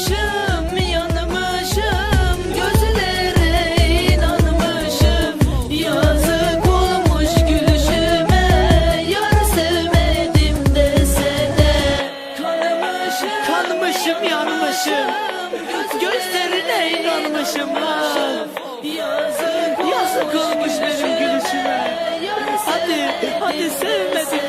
Yanmışım, yanmışım Gözlere inanmışım. Yazık olmuş gülüşüme Yar sevmedim desene. Kanmışım, kanmışım, yanmışım Gözlerine inanmışım. Yazık olmuş benim gülüşüme Hadi, hadi sevmedim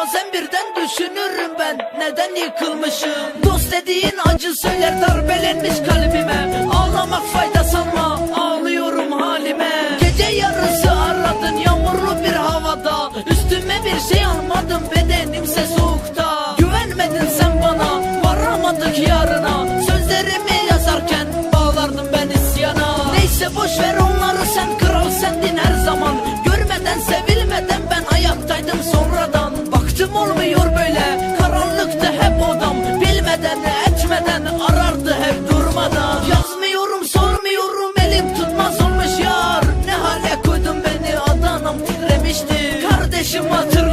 Bazen birden düşünürüm ben neden yıkılmışım? Dost dediğin acı söyler darbelenmiş kalbime. Ağlamak fayda sanma ağlıyorum halime. Gece yarısı aradın yağmurlu bir havada. Üstüme bir şey almadım bedenimse soğukta. Güvenmedin sen bana varamadık yarına. Sözlerimi yazarken bağlardım ben isyana. Neyse boş kardeşim hatırla.